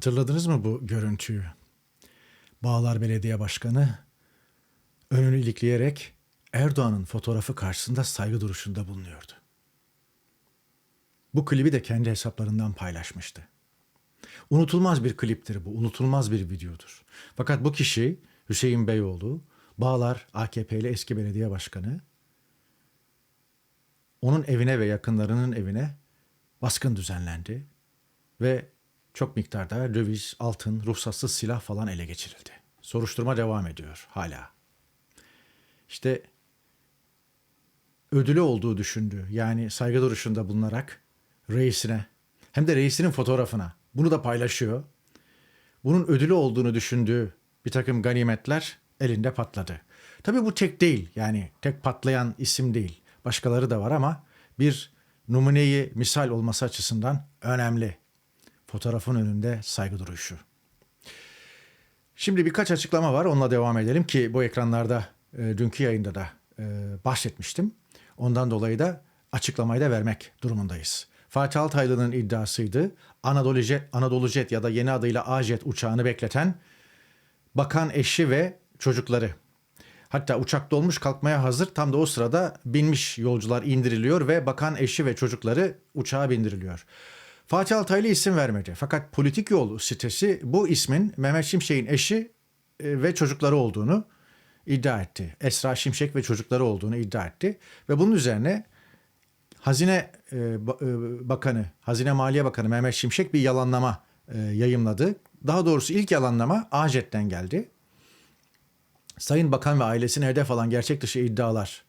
Hatırladınız mı bu görüntüyü? Bağlar Belediye Başkanı önünü ilikleyerek Erdoğan'ın fotoğrafı karşısında saygı duruşunda bulunuyordu. Bu klibi de kendi hesaplarından paylaşmıştı. Unutulmaz bir kliptir bu, unutulmaz bir videodur. Fakat bu kişi Hüseyin Beyoğlu, Bağlar AKP'li eski belediye başkanı, onun evine ve yakınlarının evine baskın düzenlendi ve çok miktarda döviz, altın, ruhsatsız silah falan ele geçirildi. Soruşturma devam ediyor hala. İşte ödülü olduğu düşündü. Yani saygı duruşunda bulunarak reisine hem de reisinin fotoğrafına bunu da paylaşıyor. Bunun ödülü olduğunu düşündüğü bir takım ganimetler elinde patladı. Tabii bu tek değil yani tek patlayan isim değil. Başkaları da var ama bir numuneyi misal olması açısından önemli. Fotoğrafın önünde saygı duruşu. Şimdi birkaç açıklama var. Onunla devam edelim ki bu ekranlarda e, dünkü yayında da e, bahsetmiştim. Ondan dolayı da açıklamayı da vermek durumundayız. Fatih Altaylı'nın iddiasıydı. Anadolu Jet, Anadolu Jet ya da yeni adıyla A-Jet uçağını bekleten bakan eşi ve çocukları. Hatta uçak dolmuş kalkmaya hazır. Tam da o sırada binmiş yolcular indiriliyor ve bakan eşi ve çocukları uçağa bindiriliyor. Fatih Altaylı isim vermedi. Fakat Politik Yol sitesi bu ismin Mehmet Şimşek'in eşi e, ve çocukları olduğunu iddia etti. Esra Şimşek ve çocukları olduğunu iddia etti. Ve bunun üzerine Hazine e, e, Bakanı, Hazine Maliye Bakanı Mehmet Şimşek bir yalanlama yayımladı. Daha doğrusu ilk yalanlama AJET'ten geldi. Sayın Bakan ve ailesine hedef alan gerçek dışı iddialar,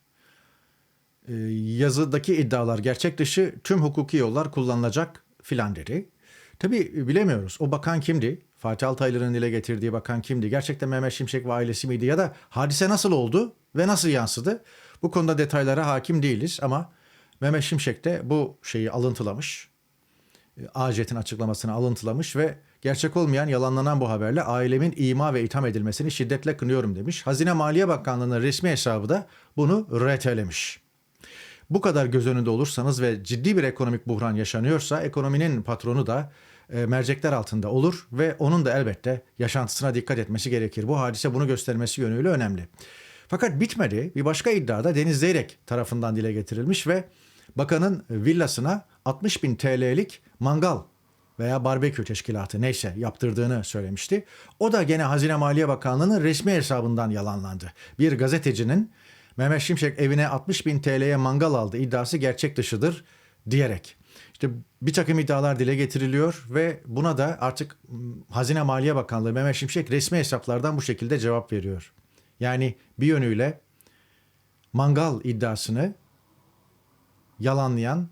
yazıdaki iddialar gerçek dışı tüm hukuki yollar kullanılacak filan dedi. Tabii bilemiyoruz. O bakan kimdi? Fatih Altaylı'nın dile getirdiği bakan kimdi? Gerçekten Mehmet Şimşek ve ailesi miydi? Ya da hadise nasıl oldu ve nasıl yansıdı? Bu konuda detaylara hakim değiliz ama Mehmet Şimşek de bu şeyi alıntılamış. E, AJET'in açıklamasını alıntılamış ve gerçek olmayan yalanlanan bu haberle ailemin ima ve itham edilmesini şiddetle kınıyorum demiş. Hazine Maliye Bakanlığı'nın resmi hesabı da bunu retelemiş. Bu kadar göz önünde olursanız ve ciddi bir ekonomik buhran yaşanıyorsa ekonominin patronu da e, mercekler altında olur ve onun da elbette yaşantısına dikkat etmesi gerekir. Bu hadise bunu göstermesi yönüyle önemli. Fakat bitmedi. Bir başka iddiada Deniz Zeyrek tarafından dile getirilmiş ve bakanın villasına 60 bin TL'lik mangal veya barbekü teşkilatı neyse yaptırdığını söylemişti. O da gene Hazine Maliye Bakanlığı'nın resmi hesabından yalanlandı. Bir gazetecinin Mehmet Şimşek evine 60 bin TL'ye mangal aldı iddiası gerçek dışıdır diyerek. İşte bir takım iddialar dile getiriliyor ve buna da artık m, Hazine Maliye Bakanlığı Mehmet Şimşek resmi hesaplardan bu şekilde cevap veriyor. Yani bir yönüyle mangal iddiasını yalanlayan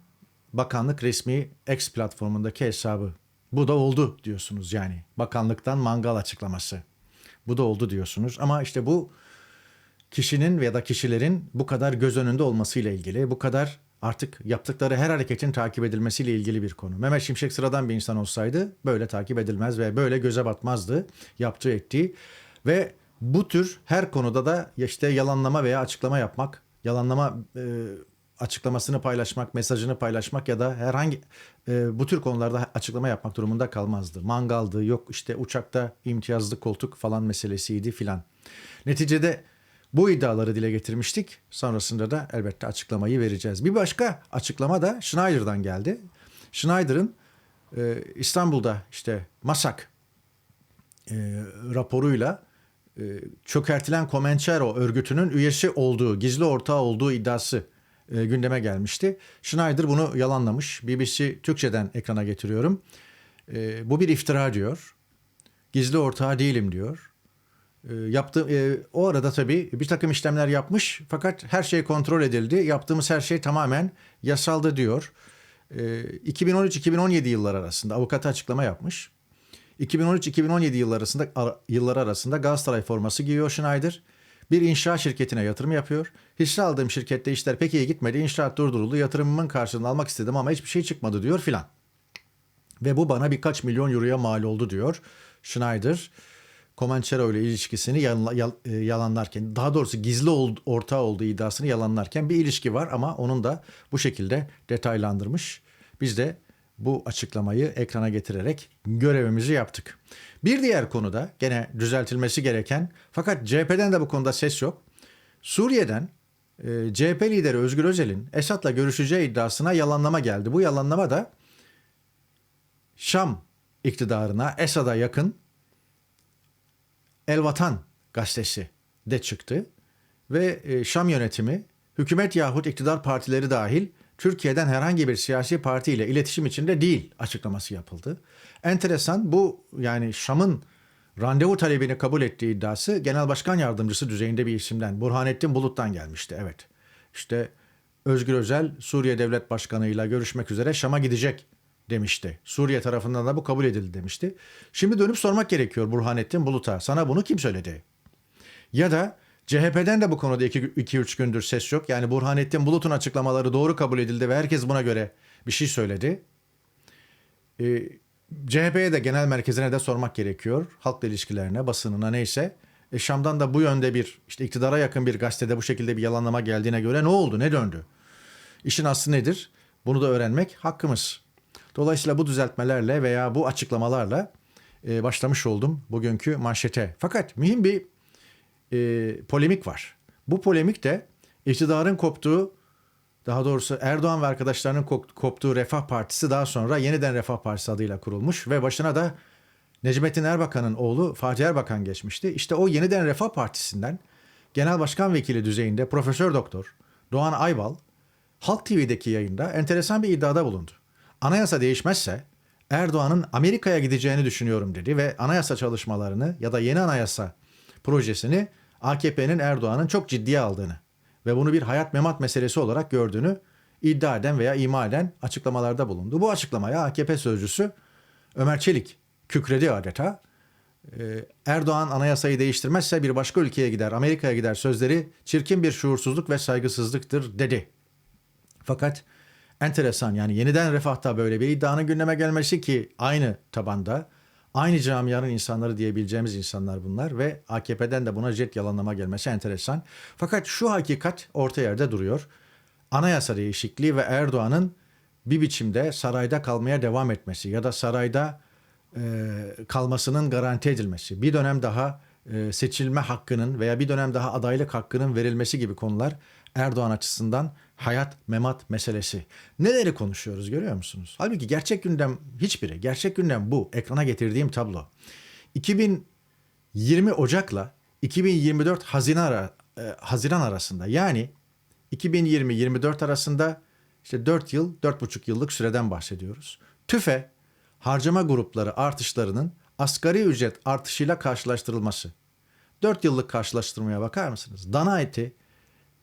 bakanlık resmi X platformundaki hesabı. Bu da oldu diyorsunuz yani. Bakanlıktan mangal açıklaması. Bu da oldu diyorsunuz ama işte bu kişinin ya da kişilerin bu kadar göz önünde olmasıyla ilgili, bu kadar artık yaptıkları her hareketin takip edilmesiyle ilgili bir konu. Mehmet Şimşek sıradan bir insan olsaydı böyle takip edilmez ve böyle göze batmazdı yaptığı ettiği ve bu tür her konuda da işte yalanlama veya açıklama yapmak, yalanlama e, açıklamasını paylaşmak, mesajını paylaşmak ya da herhangi e, bu tür konularda açıklama yapmak durumunda kalmazdı. Mangaldı, yok işte uçakta imtiyazlı koltuk falan meselesiydi filan. Neticede bu iddiaları dile getirmiştik. Sonrasında da elbette açıklamayı vereceğiz. Bir başka açıklama da Schneider'dan geldi. Schneider'ın e, İstanbul'da işte Masak e, raporuyla e, çökertilen Comanchero örgütünün üyesi olduğu, gizli ortağı olduğu iddiası e, gündeme gelmişti. Schneider bunu yalanlamış. BBC Türkçe'den ekrana getiriyorum. E, bu bir iftira diyor. Gizli ortağı değilim diyor. E, yaptı, e, o arada tabii bir takım işlemler yapmış fakat her şey kontrol edildi. Yaptığımız her şey tamamen yasaldı diyor. E, 2013-2017 yıllar arasında avukatı açıklama yapmış. 2013-2017 yıllar arasında ara- yıllar arasında Galatasaray forması giyiyor Schneider. Bir inşaat şirketine yatırım yapıyor. Hisse aldığım şirkette işler pek iyi gitmedi. İnşaat durduruldu. Yatırımımın karşılığını almak istedim ama hiçbir şey çıkmadı diyor filan. Ve bu bana birkaç milyon euroya mal oldu diyor Schneider. Comanchero ile ilişkisini e, yalanlarken, daha doğrusu gizli ortağı olduğu iddiasını yalanlarken bir ilişki var ama onun da bu şekilde detaylandırmış. Biz de bu açıklamayı ekrana getirerek görevimizi yaptık. Bir diğer konuda gene düzeltilmesi gereken fakat CHP'den de bu konuda ses yok. Suriye'den e, CHP lideri Özgür Özel'in Esad'la görüşeceği iddiasına yalanlama geldi. Bu yalanlama da Şam iktidarına Esad'a yakın El Vatan gazetesi de çıktı ve e, Şam yönetimi hükümet yahut iktidar partileri dahil Türkiye'den herhangi bir siyasi partiyle iletişim içinde değil açıklaması yapıldı. Enteresan bu yani Şam'ın randevu talebini kabul ettiği iddiası Genel Başkan Yardımcısı düzeyinde bir isimden Burhanettin Bulut'tan gelmişti. Evet işte Özgür Özel Suriye Devlet Başkanı'yla görüşmek üzere Şam'a gidecek demişti. Suriye tarafından da bu kabul edildi demişti. Şimdi dönüp sormak gerekiyor Burhanettin Bulut'a. Sana bunu kim söyledi? Ya da CHP'den de bu konuda 2-3 gündür ses yok. Yani Burhanettin Bulut'un açıklamaları doğru kabul edildi ve herkes buna göre bir şey söyledi. Ee, CHP'ye de genel merkezine de sormak gerekiyor. Halkla ilişkilerine, basınına neyse. E, Şam'dan da bu yönde bir işte iktidara yakın bir gazetede bu şekilde bir yalanlama geldiğine göre ne oldu, ne döndü? İşin aslı nedir? Bunu da öğrenmek hakkımız. Dolayısıyla bu düzeltmelerle veya bu açıklamalarla e, başlamış oldum bugünkü manşete. Fakat mühim bir e, polemik var. Bu polemik de iktidarın koptuğu, daha doğrusu Erdoğan ve arkadaşlarının kop- koptuğu Refah Partisi daha sonra yeniden Refah Partisi adıyla kurulmuş ve başına da Necmettin Erbakan'ın oğlu Fatih Erbakan geçmişti. İşte o yeniden Refah Partisi'nden Genel Başkan Vekili düzeyinde Profesör Doktor Doğan Aybal Halk TV'deki yayında enteresan bir iddiada bulundu. Anayasa değişmezse Erdoğan'ın Amerika'ya gideceğini düşünüyorum dedi ve anayasa çalışmalarını ya da yeni anayasa projesini AKP'nin Erdoğan'ın çok ciddiye aldığını ve bunu bir hayat memat meselesi olarak gördüğünü iddia eden veya ima eden açıklamalarda bulundu. Bu açıklamaya AKP sözcüsü Ömer Çelik kükredi adeta. Ee, Erdoğan anayasayı değiştirmezse bir başka ülkeye gider, Amerika'ya gider sözleri çirkin bir şuursuzluk ve saygısızlıktır dedi. Fakat enteresan yani yeniden refahta böyle bir iddianın gündeme gelmesi ki aynı tabanda aynı camianın insanları diyebileceğimiz insanlar bunlar ve AKP'den de buna jet yalanlama gelmesi enteresan. Fakat şu hakikat orta yerde duruyor. Anayasa değişikliği ve Erdoğan'ın bir biçimde sarayda kalmaya devam etmesi ya da sarayda e, kalmasının garanti edilmesi, bir dönem daha e, seçilme hakkının veya bir dönem daha adaylık hakkının verilmesi gibi konular Erdoğan açısından hayat memat meselesi. Neleri konuşuyoruz görüyor musunuz? Halbuki gerçek gündem hiçbiri. Gerçek gündem bu. Ekrana getirdiğim tablo. 2020 Ocak'la 2024 Haziran, ara, e, Haziran arasında yani 2020-24 arasında işte 4 yıl, 4,5 yıllık süreden bahsediyoruz. TÜFE harcama grupları artışlarının asgari ücret artışıyla karşılaştırılması. 4 yıllık karşılaştırmaya bakar mısınız? Dana eti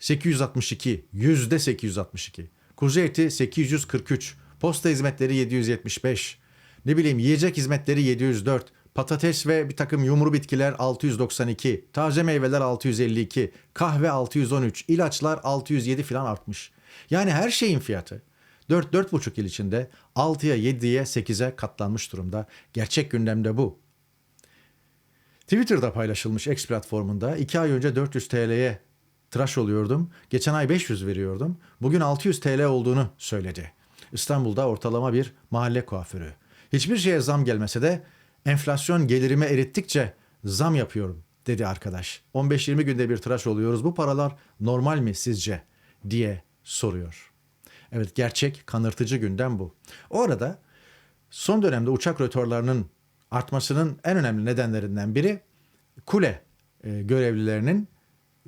862, yüzde 862. Kuzu eti 843, posta hizmetleri 775, ne bileyim yiyecek hizmetleri 704, patates ve bir takım yumru bitkiler 692, taze meyveler 652, kahve 613, ilaçlar 607 falan artmış. Yani her şeyin fiyatı 4-4,5 yıl içinde 6'ya 7'ye 8'e katlanmış durumda. Gerçek gündemde bu. Twitter'da paylaşılmış X platformunda 2 ay önce 400 TL'ye tıraş oluyordum. Geçen ay 500 veriyordum. Bugün 600 TL olduğunu söyledi. İstanbul'da ortalama bir mahalle kuaförü. Hiçbir şeye zam gelmese de enflasyon gelirimi erittikçe zam yapıyorum dedi arkadaş. 15-20 günde bir tıraş oluyoruz. Bu paralar normal mi sizce diye soruyor. Evet gerçek kanırtıcı gündem bu. O arada son dönemde uçak rötorlarının artmasının en önemli nedenlerinden biri kule e, görevlilerinin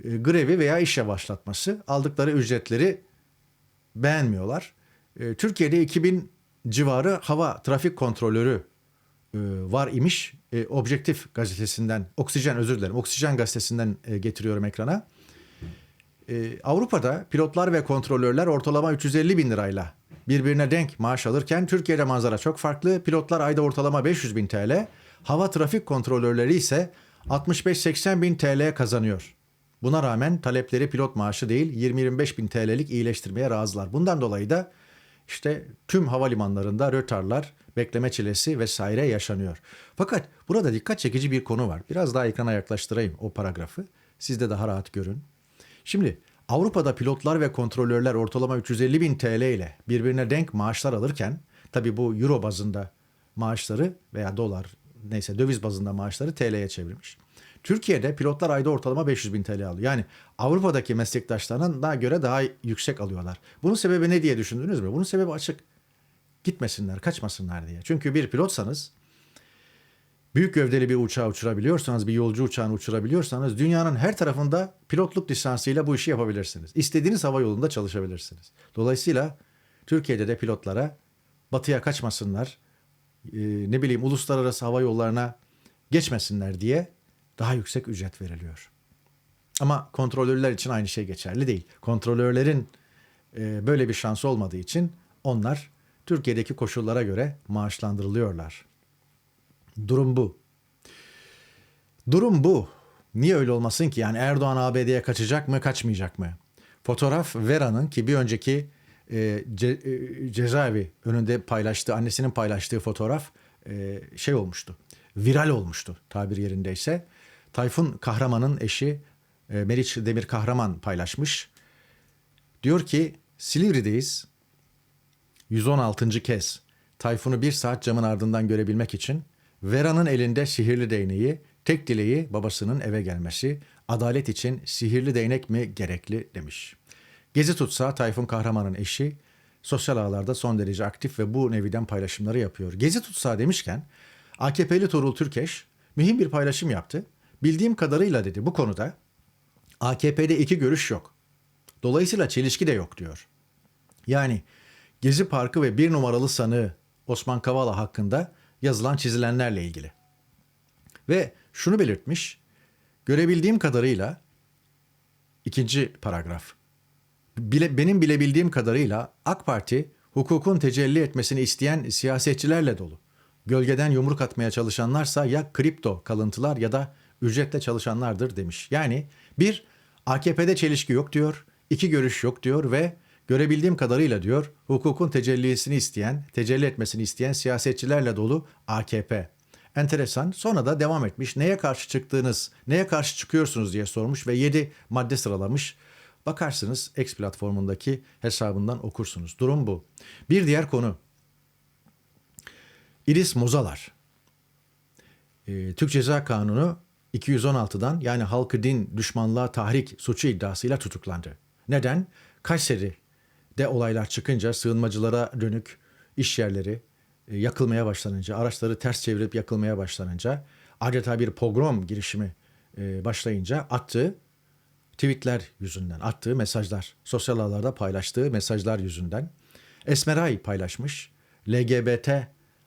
e, grevi veya işe başlatması. Aldıkları ücretleri beğenmiyorlar. E, Türkiye'de 2000 civarı hava trafik kontrolörü e, var imiş. Objektif gazetesinden, Oksijen özür dilerim, Oksijen gazetesinden getiriyorum ekrana. Avrupa'da pilotlar ve kontrolörler ortalama 350 bin lirayla birbirine denk maaş alırken Türkiye'de manzara çok farklı. Pilotlar ayda ortalama 500 bin TL, hava trafik kontrolörleri ise 65-80 bin TL kazanıyor. Buna rağmen talepleri pilot maaşı değil 20-25 bin TL'lik iyileştirmeye razılar. Bundan dolayı da işte tüm havalimanlarında rötarlar, bekleme çilesi vesaire yaşanıyor. Fakat burada dikkat çekici bir konu var. Biraz daha ekrana yaklaştırayım o paragrafı. Siz de daha rahat görün. Şimdi Avrupa'da pilotlar ve kontrolörler ortalama 350 bin TL ile birbirine denk maaşlar alırken Tabii bu euro bazında maaşları veya dolar neyse döviz bazında maaşları TL'ye çevirmiş. Türkiye'de pilotlar ayda ortalama 500 bin TL alıyor. Yani Avrupa'daki meslektaşlarına daha göre daha yüksek alıyorlar. Bunun sebebi ne diye düşündünüz mü? Bunun sebebi açık. Gitmesinler, kaçmasınlar diye. Çünkü bir pilotsanız büyük gövdeli bir uçağı uçurabiliyorsanız, bir yolcu uçağını uçurabiliyorsanız dünyanın her tarafında pilotluk lisansıyla bu işi yapabilirsiniz. İstediğiniz hava yolunda çalışabilirsiniz. Dolayısıyla Türkiye'de de pilotlara batıya kaçmasınlar, ne bileyim uluslararası hava yollarına geçmesinler diye daha yüksek ücret veriliyor. Ama kontrolörler için aynı şey geçerli değil. Kontrolörlerin e, böyle bir şansı olmadığı için onlar Türkiye'deki koşullara göre maaşlandırılıyorlar. Durum bu. Durum bu. Niye öyle olmasın ki? Yani Erdoğan ABD'ye kaçacak mı, kaçmayacak mı? Fotoğraf Vera'nın ki bir önceki e, ce, e, cezaevi önünde paylaştığı, annesinin paylaştığı fotoğraf e, şey olmuştu. Viral olmuştu tabir yerindeyse. Tayfun Kahraman'ın eşi e, Meriç Demir Kahraman paylaşmış. Diyor ki Silivri'deyiz. 116. kez Tayfun'u bir saat camın ardından görebilmek için Vera'nın elinde sihirli değneği, tek dileği babasının eve gelmesi, adalet için sihirli değnek mi gerekli demiş. Gezi tutsa Tayfun Kahraman'ın eşi sosyal ağlarda son derece aktif ve bu neviden paylaşımları yapıyor. Gezi tutsa demişken AKP'li Tuğrul Türkeş mühim bir paylaşım yaptı. Bildiğim kadarıyla dedi bu konuda AKP'de iki görüş yok. Dolayısıyla çelişki de yok diyor. Yani Gezi Parkı ve bir numaralı sanığı Osman Kavala hakkında yazılan çizilenlerle ilgili. Ve şunu belirtmiş, görebildiğim kadarıyla ikinci paragraf. Bile, benim bilebildiğim kadarıyla AK Parti hukukun tecelli etmesini isteyen siyasetçilerle dolu. Gölgeden yumruk atmaya çalışanlarsa ya kripto kalıntılar ya da ücretle çalışanlardır demiş. Yani bir AKP'de çelişki yok diyor, iki görüş yok diyor ve görebildiğim kadarıyla diyor hukukun tecellisini isteyen, tecelli etmesini isteyen siyasetçilerle dolu AKP. Enteresan. Sonra da devam etmiş. Neye karşı çıktığınız, neye karşı çıkıyorsunuz diye sormuş ve 7 madde sıralamış. Bakarsınız X platformundaki hesabından okursunuz. Durum bu. Bir diğer konu. İris Mozalar. Ee, Türk Ceza Kanunu 216'dan yani halkı din, düşmanlığa tahrik suçu iddiasıyla tutuklandı. Neden? Kayseri'de olaylar çıkınca sığınmacılara dönük iş yerleri e, yakılmaya başlanınca, araçları ters çevirip yakılmaya başlanınca, adeta bir pogrom girişimi e, başlayınca attığı tweetler yüzünden, attığı mesajlar, sosyal ağlarda paylaştığı mesajlar yüzünden Esmeray paylaşmış. LGBT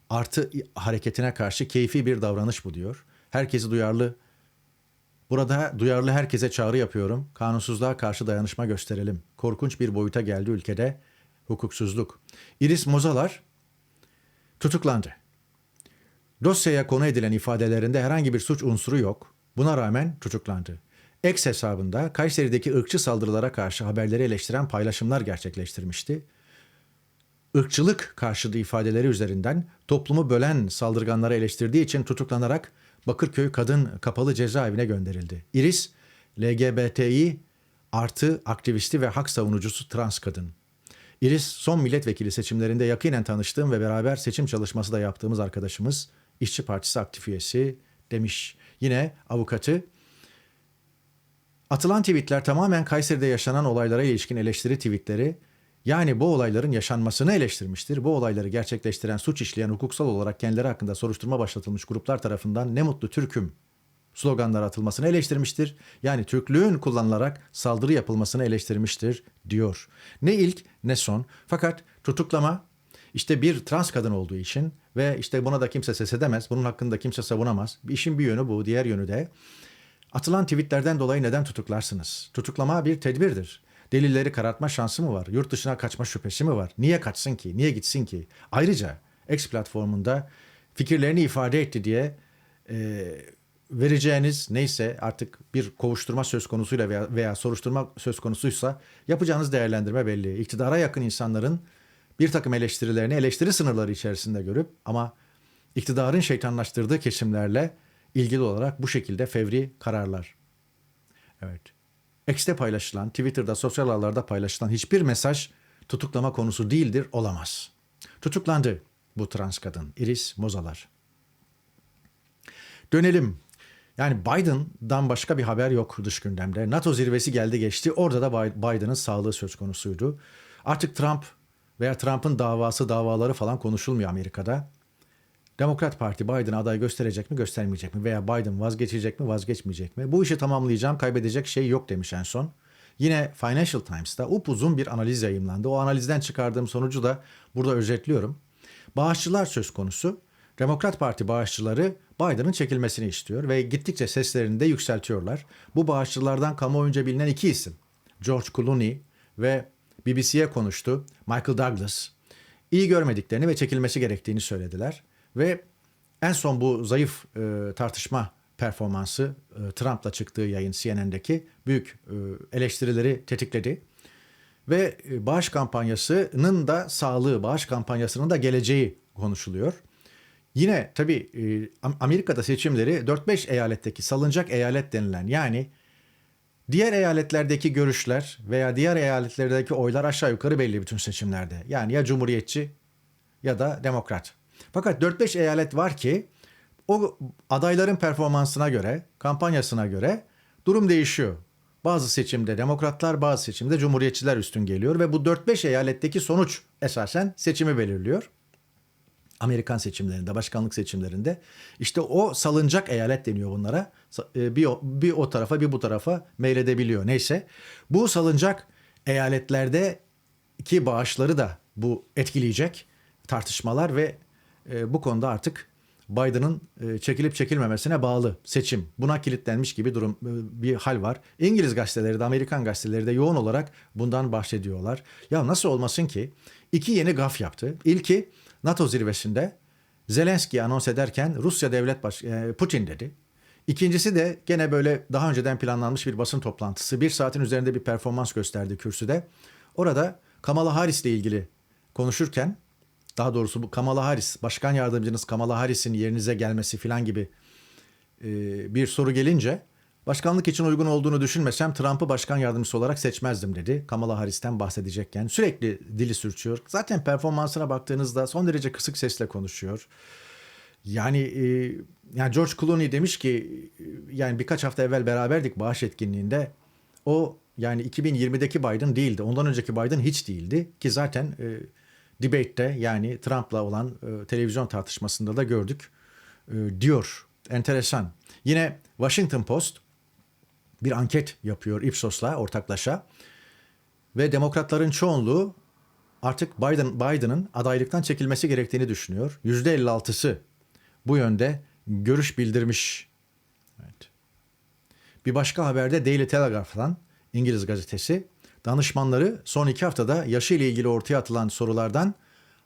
artı hareketine karşı keyfi bir davranış bu diyor. Herkesi duyarlı Burada duyarlı herkese çağrı yapıyorum. Kanunsuzluğa karşı dayanışma gösterelim. Korkunç bir boyuta geldi ülkede hukuksuzluk. Iris Mozalar tutuklandı. Dosyaya konu edilen ifadelerinde herhangi bir suç unsuru yok. Buna rağmen tutuklandı. X hesabında Kayseri'deki ırkçı saldırılara karşı haberleri eleştiren paylaşımlar gerçekleştirmişti. Irkçılık karşıtı ifadeleri üzerinden toplumu bölen saldırganlara eleştirdiği için tutuklanarak Bakırköy Kadın Kapalı Cezaevine gönderildi. Iris, LGBTİ artı aktivisti ve hak savunucusu trans kadın. Iris son milletvekili seçimlerinde yakinen tanıştığım ve beraber seçim çalışması da yaptığımız arkadaşımız, İşçi Partisi aktif üyesi demiş. Yine avukatı Atılan tweetler tamamen Kayseri'de yaşanan olaylara ilişkin eleştiri tweetleri yani bu olayların yaşanmasını eleştirmiştir. Bu olayları gerçekleştiren, suç işleyen hukuksal olarak kendileri hakkında soruşturma başlatılmış gruplar tarafından ne mutlu Türk'üm sloganlar atılmasını eleştirmiştir. Yani Türklüğün kullanılarak saldırı yapılmasını eleştirmiştir diyor. Ne ilk ne son. Fakat tutuklama işte bir trans kadın olduğu için ve işte buna da kimse ses edemez. Bunun hakkında kimse savunamaz. İşin bir yönü bu, diğer yönü de atılan tweetlerden dolayı neden tutuklarsınız? Tutuklama bir tedbirdir. Delilleri karartma şansı mı var? Yurt dışına kaçma şüphesi mi var? Niye kaçsın ki? Niye gitsin ki? Ayrıca X platformunda fikirlerini ifade etti diye e, vereceğiniz neyse artık bir kovuşturma söz konusuyla veya, veya soruşturma söz konusuysa yapacağınız değerlendirme belli. İktidara yakın insanların bir takım eleştirilerini eleştiri sınırları içerisinde görüp ama iktidarın şeytanlaştırdığı kesimlerle ilgili olarak bu şekilde fevri kararlar. Evet. X'te paylaşılan, Twitter'da, sosyal ağlarda paylaşılan hiçbir mesaj tutuklama konusu değildir, olamaz. Tutuklandı. bu trans kadın Iris Mozalar. Dönelim. Yani Biden'dan başka bir haber yok dış gündemde. NATO zirvesi geldi geçti. Orada da Biden'ın sağlığı söz konusuydu. Artık Trump veya Trump'ın davası davaları falan konuşulmuyor Amerika'da. Demokrat Parti Biden'a aday gösterecek mi göstermeyecek mi veya Biden vazgeçecek mi vazgeçmeyecek mi? Bu işi tamamlayacağım kaybedecek şey yok demiş en son. Yine Financial Times'ta upuzun bir analiz yayımlandı. O analizden çıkardığım sonucu da burada özetliyorum. Bağışçılar söz konusu. Demokrat Parti bağışçıları Biden'ın çekilmesini istiyor ve gittikçe seslerini de yükseltiyorlar. Bu bağışçılardan kamuoyunca bilinen iki isim. George Clooney ve BBC'ye konuştu Michael Douglas. İyi görmediklerini ve çekilmesi gerektiğini söylediler. Ve en son bu zayıf e, tartışma performansı e, Trump'la çıktığı yayın CNN'deki büyük e, eleştirileri tetikledi. Ve e, bağış kampanyasının da sağlığı, bağış kampanyasının da geleceği konuşuluyor. Yine tabii e, Amerika'da seçimleri 4-5 eyaletteki salınacak eyalet denilen yani diğer eyaletlerdeki görüşler veya diğer eyaletlerdeki oylar aşağı yukarı belli bütün seçimlerde. Yani ya cumhuriyetçi ya da demokrat. Fakat 4-5 eyalet var ki o adayların performansına göre, kampanyasına göre durum değişiyor. Bazı seçimde demokratlar, bazı seçimde cumhuriyetçiler üstün geliyor ve bu 4-5 eyaletteki sonuç esasen seçimi belirliyor. Amerikan seçimlerinde, başkanlık seçimlerinde işte o salınacak eyalet deniyor bunlara. E, bir o, bir o tarafa bir bu tarafa meyledebiliyor. Neyse bu salınacak eyaletlerde ki bağışları da bu etkileyecek tartışmalar ve e, bu konuda artık Biden'ın e, çekilip çekilmemesine bağlı seçim. Buna kilitlenmiş gibi durum e, bir hal var. İngiliz gazeteleri de Amerikan gazeteleri de yoğun olarak bundan bahsediyorlar. Ya nasıl olmasın ki iki yeni gaf yaptı. İlki NATO zirvesinde Zelenski anons ederken Rusya devlet baş e, Putin dedi. İkincisi de gene böyle daha önceden planlanmış bir basın toplantısı. Bir saatin üzerinde bir performans gösterdi kürsüde. Orada Kamala Harris ile ilgili konuşurken daha doğrusu bu Kamala Harris, başkan yardımcınız Kamala Harris'in yerinize gelmesi falan gibi e, bir soru gelince başkanlık için uygun olduğunu düşünmesem Trump'ı başkan yardımcısı olarak seçmezdim dedi. Kamala Harris'ten bahsedecekken sürekli dili sürçüyor. Zaten performansına baktığınızda son derece kısık sesle konuşuyor. Yani e, yani George Clooney demiş ki yani birkaç hafta evvel beraberdik bağış etkinliğinde. O yani 2020'deki Biden değildi. Ondan önceki Biden hiç değildi ki zaten e, debate'te yani Trump'la olan e, televizyon tartışmasında da gördük e, diyor. Enteresan. Yine Washington Post bir anket yapıyor Ipsos'la ortaklaşa ve demokratların çoğunluğu artık Biden Biden'ın adaylıktan çekilmesi gerektiğini düşünüyor. %56'sı bu yönde görüş bildirmiş. Evet. Bir başka haberde Daily Telegraph'tan İngiliz gazetesi Danışmanları son iki haftada yaşı ile ilgili ortaya atılan sorulardan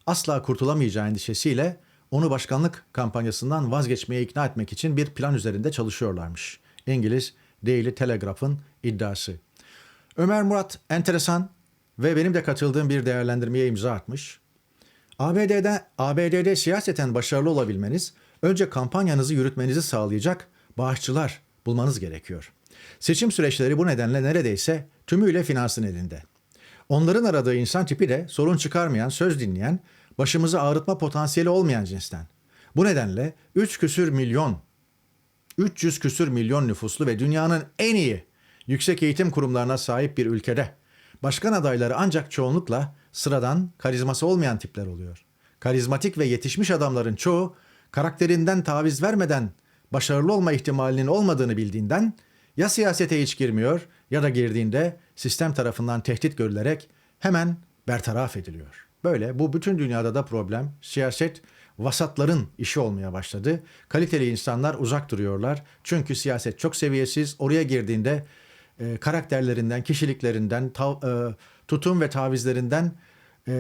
asla kurtulamayacağı endişesiyle onu başkanlık kampanyasından vazgeçmeye ikna etmek için bir plan üzerinde çalışıyorlarmış. İngiliz Daily Telegraph'ın iddiası. Ömer Murat enteresan ve benim de katıldığım bir değerlendirmeye imza atmış. ABD'de ABD'de siyaseten başarılı olabilmeniz önce kampanyanızı yürütmenizi sağlayacak bağışçılar bulmanız gerekiyor. Seçim süreçleri bu nedenle neredeyse tümüyle finansın elinde. Onların aradığı insan tipi de sorun çıkarmayan, söz dinleyen, başımızı ağrıtma potansiyeli olmayan cinsten. Bu nedenle 3 küsür milyon, 300 küsür milyon nüfuslu ve dünyanın en iyi yüksek eğitim kurumlarına sahip bir ülkede başkan adayları ancak çoğunlukla sıradan, karizması olmayan tipler oluyor. Karizmatik ve yetişmiş adamların çoğu karakterinden taviz vermeden başarılı olma ihtimalinin olmadığını bildiğinden ya siyasete hiç girmiyor ya da girdiğinde sistem tarafından tehdit görülerek hemen bertaraf ediliyor. Böyle bu bütün dünyada da problem. Siyaset vasatların işi olmaya başladı. Kaliteli insanlar uzak duruyorlar. Çünkü siyaset çok seviyesiz. Oraya girdiğinde e, karakterlerinden, kişiliklerinden, tav, e, tutum ve tavizlerinden e,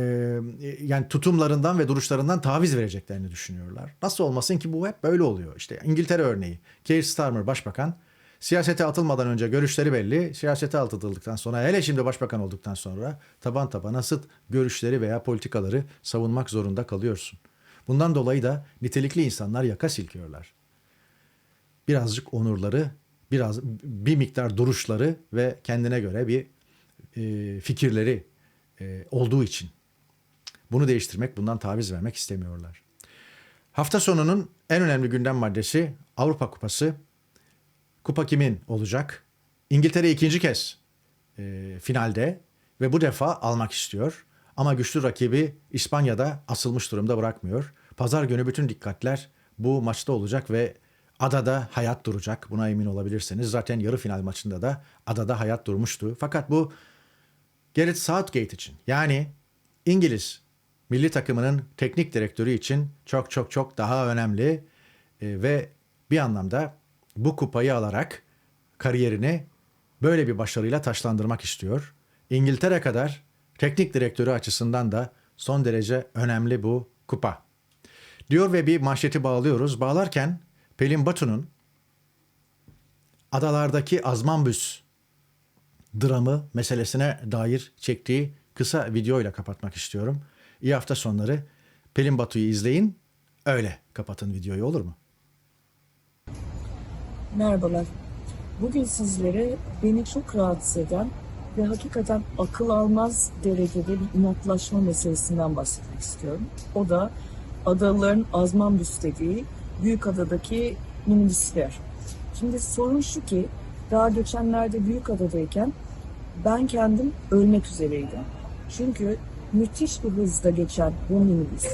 yani tutumlarından ve duruşlarından taviz vereceklerini düşünüyorlar. Nasıl olmasın ki bu hep böyle oluyor. İşte İngiltere örneği. Keir Starmer başbakan Siyasete atılmadan önce görüşleri belli. Siyasete atıldıktan sonra hele şimdi başbakan olduktan sonra taban tabana sıt görüşleri veya politikaları savunmak zorunda kalıyorsun. Bundan dolayı da nitelikli insanlar yaka silkiyorlar. Birazcık onurları, biraz bir miktar duruşları ve kendine göre bir e, fikirleri e, olduğu için. Bunu değiştirmek, bundan taviz vermek istemiyorlar. Hafta sonunun en önemli gündem maddesi Avrupa Kupası. Kupa kimin olacak? İngiltere ikinci kez e, finalde ve bu defa almak istiyor. Ama güçlü rakibi İspanya'da asılmış durumda bırakmıyor. Pazar günü bütün dikkatler bu maçta olacak ve adada hayat duracak. Buna emin olabilirsiniz. Zaten yarı final maçında da adada hayat durmuştu. Fakat bu Gareth Southgate için yani İngiliz milli takımının teknik direktörü için çok çok çok daha önemli E, ve bir anlamda bu kupayı alarak kariyerini böyle bir başarıyla taşlandırmak istiyor. İngiltere kadar teknik direktörü açısından da son derece önemli bu kupa. Diyor ve bir manşeti bağlıyoruz. Bağlarken Pelin Batu'nun adalardaki Azmanbüs dramı meselesine dair çektiği kısa videoyla kapatmak istiyorum. İyi hafta sonları. Pelin Batu'yu izleyin. Öyle kapatın videoyu olur mu? Merhabalar. Bugün sizlere beni çok rahatsız eden ve hakikaten akıl almaz derecede bir inatlaşma meselesinden bahsetmek istiyorum. O da adalıların Azmanbüs dediği Büyükada'daki minibüsler. Şimdi sorun şu ki daha geçenlerde Büyükada'dayken ben kendim ölmek üzereydim. Çünkü müthiş bir hızda geçen bu minibüs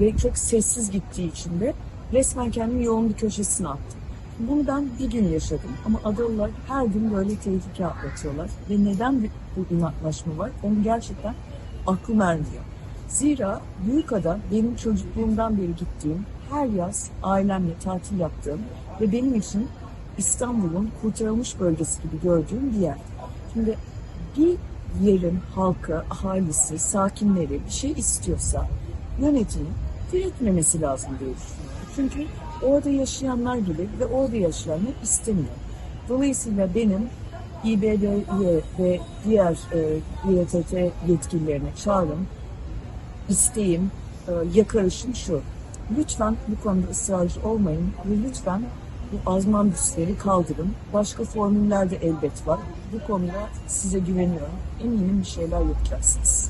ve çok sessiz gittiği için de resmen kendimi yolun bir köşesine attım. Bunu ben bir gün yaşadım ama adalılar her gün böyle tehlike atlatıyorlar ve neden bu inatlaşma var onu gerçekten aklım ermiyor. Zira Büyükada benim çocukluğumdan beri gittiğim, her yaz ailemle tatil yaptığım ve benim için İstanbul'un kurtarılmış bölgesi gibi gördüğüm bir yer. Şimdi bir yerin halkı, ahalisi, sakinleri bir şey istiyorsa yönetimin diretmemesi lazım diye düşünüyorum. Çünkü orada yaşayanlar gibi ve orada yaşayanlar istemiyor. Dolayısıyla benim İBB'ye ve diğer e, İETT yetkililerine çağrım, isteğim, e, yakarışım şu. Lütfen bu konuda ısrarcı olmayın ve lütfen bu azman büsleri kaldırın. Başka formüller de elbet var. Bu konuda size güveniyorum. Eminim bir şeyler yapacaksınız.